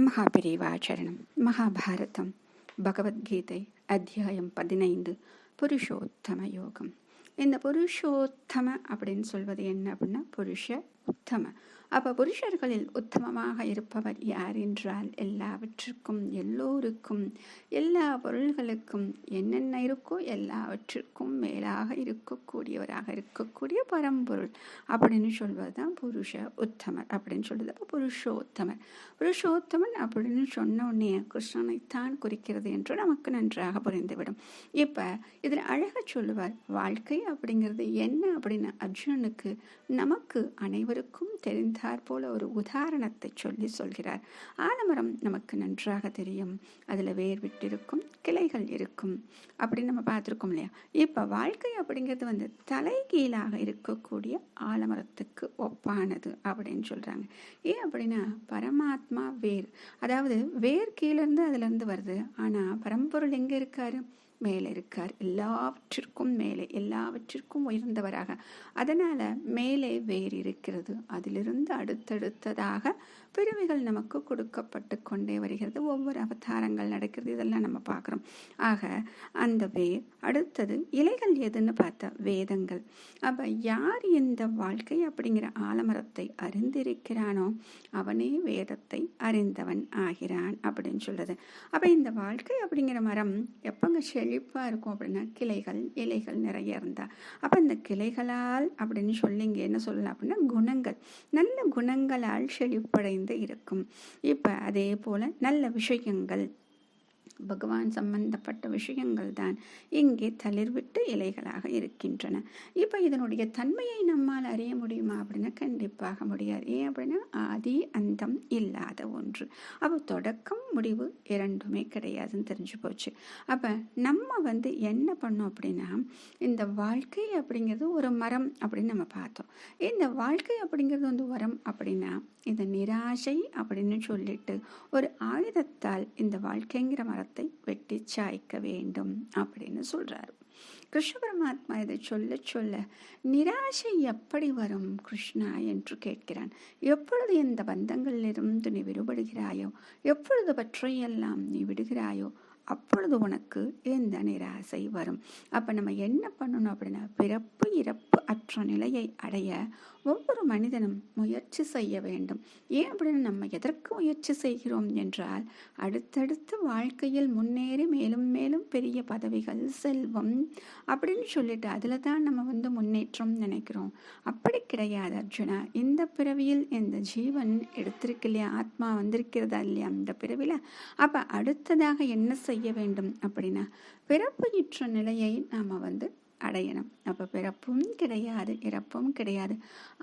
மகாபிரிவாச்சரணம் மகாபாரதம். பகவத்கீதை அத்தியாயம் பதினைந்து. புருஷோத்தம யோகம். இந்த புருஷோத்தம அப்படின்னு சொல்வது என்ன அப்படின்னா புருஷ உத்தம அப்போ புருஷர்களில் உத்தமமாக இருப்பவர் யார் என்றால் எல்லாவற்றுக்கும் எல்லோருக்கும் எல்லா பொருள்களுக்கும் என்னென்ன இருக்கோ எல்லாவற்றிற்கும் மேலாக இருக்கக்கூடியவராக இருக்கக்கூடிய பரம்பொருள் அப்படின்னு சொல்வது தான் புருஷ உத்தமர் அப்படின்னு சொல்லுது அப்போ புருஷோத்தமர் புருஷோத்தமன் அப்படின்னு சொன்ன உடனே கிருஷ்ணனைத்தான் குறிக்கிறது என்று நமக்கு நன்றாக புரிந்துவிடும். இப்போ இதில் அழகாக சொல்லுவார் வாழ்க்கை அப்படிங்கிறது என்ன? அப்படின்னு அர்ஜுனனுக்கு நமக்கு அனைவருக்கும் தெரிந்த சொல்கிறார் போல ஒரு உதாரணத்தை சொல்லி சொல்கிறார். ஆலமரம் நமக்கு நன்றாக தெரியும். அதில் வேர் விட்டிருக்கும் கிளைகள் இருக்கும். அப்படின்னு நம்ம பார்த்துருக்கோம் இல்லையா? இப்போ வாழ்க்கை அப்படிங்கிறது வந்து தலைகீழாக இருக்கக்கூடிய ஆலமரத்துக்கு ஒப்பானது அப்படின்னு சொல்கிறாங்க ஏன் அப்படின்னா பரமாத்மா வேர். அதாவது வேர் கீழேருந்து அதுலேருந்து வருது. ஆனால் பரம்பொருள் எங்கே இருக்காரு? மேலே இருக்கார். எல்லாவற்றிற்கும் மேலே எல்லாவற்றிற்கும் உயர்ந்தவராக. அதனால் மேலே வேறு இருக்கிறது. அதிலிருந்து அடுத்தடுத்ததாக பிரிவுகள் நமக்கு கொடுக்கப்பட்டு கொண்டே வருகிறது. ஒவ்வொரு அவதாரங்கள் நடக்கிறது. இதெல்லாம் நம்ம பார்க்குறோம். ஆக அந்த வேர் அடுத்தது இலைகள் எதுன்னு பார்த்தா வேதங்கள். அப்போ யார் இந்த வாழ்க்கை அப்படிங்கிற ஆலமரத்தை அறிந்திருக்கிறானோ அவனே வேதத்தை அறிந்தவன் ஆகிறான் அப்படின்னு சொல்லுது அப்போ இந்த வாழ்க்கை அப்படிங்கிற மரம் எப்பங்க செழிப்பாக இருக்கும் அப்படின்னா கிளைகள் இலைகள் நிறைய இருந்தால் அப்போ இந்த கிளைகளால் அப்படின்னு சொல்லி இங்கே என்ன சொல்லலாம் அப்படின்னா குணங்கள். நல்ல குணங்களால் செழிப்படைந்து இருக்கும். இப்போ அதே போல் நல்ல விஷயங்கள் பகவான் சம்பந்தப்பட்ட விஷயங்கள் தான் இங்கே தளிர்விட்டு இலைகளாக இருக்கின்றன. இப்போ இதனுடைய தன்மையை நம்மால் அறிய முடியுமா அப்படின்னா கண்டிப்பாக முடியாது. ஏன் அப்படின்னா ஆதி அந்தம் இல்லாத ஒன்று. அப்போ தொடக்கம் முடிவு இரண்டுமே கிடையாதுன்னு தெரிஞ்சு போச்சு. அப்போ நம்ம வந்து என்ன பண்ணோம் அப்படின்னா இந்த வாழ்க்கை அப்படிங்கிறது ஒரு மரம் அப்படின்னு நம்ம பார்த்தோம். இந்த வாழ்க்கை அப்படிங்கிறது வந்து உரம் அப்படின்னா இந்த நிராசை அப்படின்னு சொல்லிட்டு ஒரு ஆயுதத்தால் இந்த வாழ்க்கைங்கிற மரத்தை வெட்டி சாய்க்க வேண்டும் அப்படின்னு சொல்றாரு. கிருஷ்ண பரமாத்மா இதை சொல்ல சொல்ல நிராசை எப்படி வரும் கிருஷ்ணா என்று கேட்கிறான். எப்பொழுது இந்த பந்தங்களிலிருந்து நீ விடுபடுகிறாயோ எப்பொழுது பற்றையெல்லாம் நீ விடுகிறாயோ அப்பொழுது உனக்கு எந்த நிராசை வரும்? அப்போ நம்ம என்ன பண்ணணும் அப்படின்னா பிறப்பு இறப்பு அற்ற நிலையை அடைய ஒவ்வொரு மனிதனும் முயற்சி செய்ய வேண்டும். ஏன் அப்படின்னு நம்ம எதற்கு முயற்சி செய்கிறோம் என்றால் அடுத்தடுத்து வாழ்க்கையில் முன்னேறி மேலும் மேலும் பெரிய பதவிகள் செல்வம் அப்படின்னு சொல்லிட்டு அதில் தான் நம்ம வந்து முன்னேற்றம் நினைக்கிறோம். அப்படி கிடையாது அர்ஜுனா. இந்த பிறவியில் இந்த ஜீவன் எடுத்திருக்கு இல்லையா? ஆத்மா வந்திருக்கிறதா இல்லையா? இந்த பிறவியில் அப்போ அடுத்ததாக என்ன செய்ய செய்ய வேண்டும் அப்படின்னா பிறப்பு இற்ற நிலையை நாம் வந்து அடையணும். அப்போ பிறப்பும் கிடையாது இறப்பும் கிடையாது.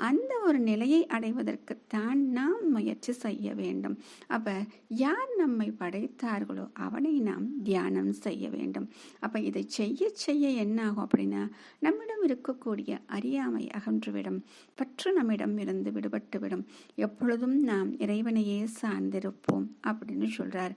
அந்த ஒரு நிலையை அடைவதற்குத்தான் நாம் முயற்சி செய்ய வேண்டும். அப்போ யார் நம்மை படைத்தார்களோ அவனை நாம் தியானம் செய்ய வேண்டும். அப்போ இதை செய்ய செய்ய என்ன ஆகும் அப்படின்னா நம்மிடம் இருக்கக்கூடிய அறியாமை அகன்றுவிடும். பற்று நம்மிடம் இருந்து விடுபட்டுவிடும். எப்பொழுதும் நாம் இறைவனையே சார்ந்திருப்போம் அப்படின்னு சொல்கிறார்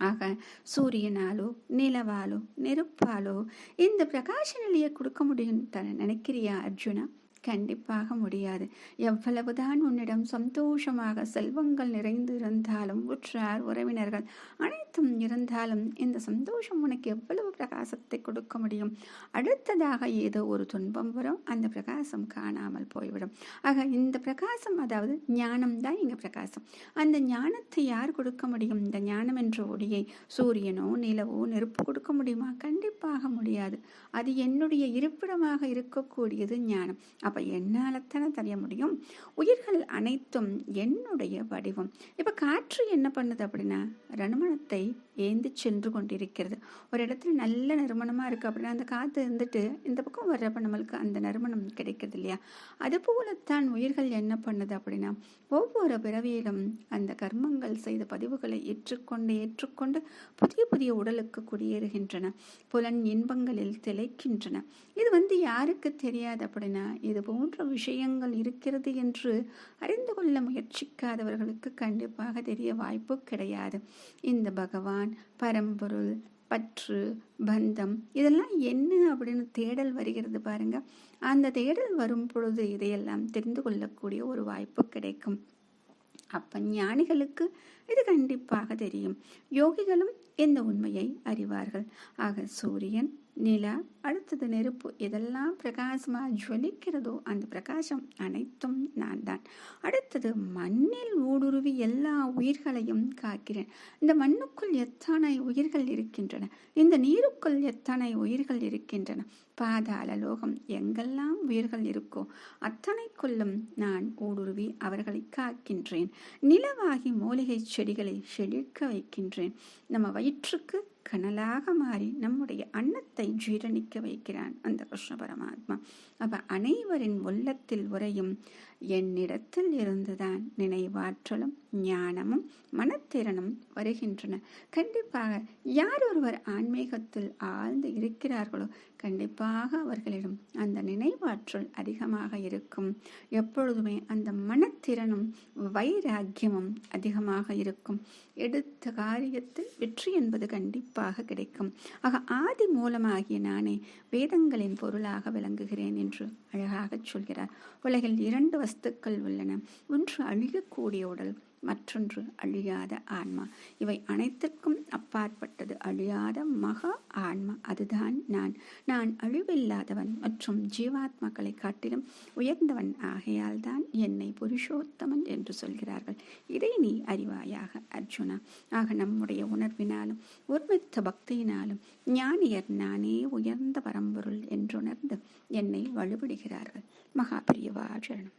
ஆக சூரியனாலோ நிலவாலோ நெருப்பாலோ இந்த பிரகாச நிலையை கொடுக்க முடியும் தன நினைக்கிறியா அர்ஜுனா? கண்டிப்பாக முடியாது. எவ்வளவுதான் உன்னிடம் சந்தோஷமாக செல்வங்கள் நிறைந்து இருந்தாலும் உற்றார் உறவினர்கள் அனைத்தும் இருந்தாலும் இந்த சந்தோஷம் உனக்கு எவ்வளவு பிரகாசத்தை கொடுக்க முடியும்? அடுத்ததாக ஏதோ ஒரு துன்பம் வரும் அந்த பிரகாசம் காணாமல் போய்விடும். ஆக இந்த பிரகாசம் அதாவது ஞானம் தான் இங்கே பிரகாசம். அந்த ஞானத்தை யார் கொடுக்க முடியும்? இந்த ஞானம் என்ற ஒளியை சூரியனோ நிலவோ நெருப்பு கொடுக்க முடியுமா? கண்டிப்பாக முடியாது. அது என்னுடைய இருப்பிடமாக இருக்கக்கூடியது ஞானம். அப்போ என்னால் தானே தெரிய முடியும்? உயிர்கள் அனைத்தும் என்னுடைய வடிவம். இப்போ காற்று என்ன பண்ணுது அப்படின்னா நறுமணத்தை ஏந்தி சென்று கொண்டிருக்கிறது. ஒரு இடத்துல நல்ல நறுமணமாக இருக்குது அப்படின்னா அந்த காற்று இருந்துட்டு இந்த பக்கம் வர்றப்ப நம்மளுக்கு அந்த நறுமணம் கிடைக்கிறது இல்லையா? அதுபோலத்தான் உயிர்கள் என்ன பண்ணுது அப்படின்னா ஒவ்வொரு பிறவியிலும் அந்த கர்மங்கள் செய்த பதிவுகளை ஏற்றுக்கொண்டு ஏற்றுக்கொண்டு புதிய புதிய உடலுக்கு குடியேறுகின்றன. புலன் இன்பங்களில் திளைக்கின்றன. இது வந்து யாருக்கு தெரியாது அப்படின்னா இது போன்ற விஷயங்கள் இருக்கிறது என்று அறிந்து கொள்ள முயற்சிக்காதவர்களுக்கு கண்டிப்பாக தெரிய வாய்ப்பு கிடையாது. இந்த பகவான் பரம்பொருள் பற்று பந்தம் இதெல்லாம் என்ன அப்படின்னு தேடல் வருகிறது பாருங்க. அந்த தேடல் வரும் பொழுது இதையெல்லாம் தெரிந்து கொள்ளக்கூடிய ஒரு வாய்ப்பு கிடைக்கும். அப்ப ஞானிகளுக்கு இது கண்டிப்பாக தெரியும். யோகிகளும் இந்த உண்மையை அறிவார்கள். ஆக சூரியன் நிலா அடுத்தது நெருப்பு. எதெல்லாம் பிரகாசமாக ஜுவலிக்கிறதோ அந்த பிரகாசம் அனைத்தும் நான் தான். அடுத்தது மண்ணில் ஊடுருவி எல்லா உயிர்களையும் காக்கிறேன். இந்த மண்ணுக்குள் எத்தனை உயிர்கள் இருக்கின்றன? இந்த நீருக்குள் எத்தனை உயிர்கள் இருக்கின்றன? பாதாள லோகம் எங்கெல்லாம் உயிர்கள் இருக்கோ அத்தனைக்குள்ளும் நான் ஊடுருவி அவர்களை காக்கின்றேன். நிலவாகி மூலிகை செடிகளை செழிக்க வைக்கின்றேன். நம்ம வயிற்றுக்கு கனலாக மாறி நம்முடைய அன்னத்தை ஜீரணிக்க வைக்கிறான் அந்த கிருஷ்ண பரமாத்மா. அப்ப அனைவரின் உள்ளத்தில் உரையும் என்னிடத்தில் இருந்துதான் நினைவாற்றலும் ஞானமும் மனத்திறனும் வருகின்றன. கண்டிப்பாக யார் ஒருவர் ஆன்மீகத்தில் ஆழ்ந்து இருக்கிறார்களோ கண்டிப்பாக அவர்களிடம் அந்த நினைவாற்றல் அதிகமாக இருக்கும். எப்பொழுதுமே அந்த மனத்திறனும் வைராக்கியமும் அதிகமாக இருக்கும். எடுத்த காரியத்தில் வெற்றி என்பது கண்டிப்பாக கிடைக்கும். ஆக ஆதி மூலமாகிய நானே வேதங்களின் பொருளாக விளங்குகிறேன் என்று அழகாக சொல்கிறார். உலகில் இரண்டு வஸ்துக்கள் உள்ளன. ஒன்று அழியக்கூடிய உடல் மற்றொன்று அழியாத ஆன்மா. இவை அனைத்திற்கும் அப்பாற்பட்டது. அழியாத மகா ஆன்மா. அதுதான் நான். நான் அழிவில்லாதவன் மற்றும் ஜீவாத்மாக்களை காட்டிலும் உயர்ந்தவன் ஆகையால் தான் என்னை புருஷோத்தமன் என்று சொல்கிறார்கள். இதை நீ அறிவாயாக அர்ஜுனா. ஆக நம்முடைய உணர்வினாலும் ஒருமித்த பக்தியினாலும் ஞானியர் நானே உயர்ந்த பரம்பொருள் என்றுணர்ந்து என்னை வலுவிடுகிறார்கள். மகாபிரியவாச்சரணம்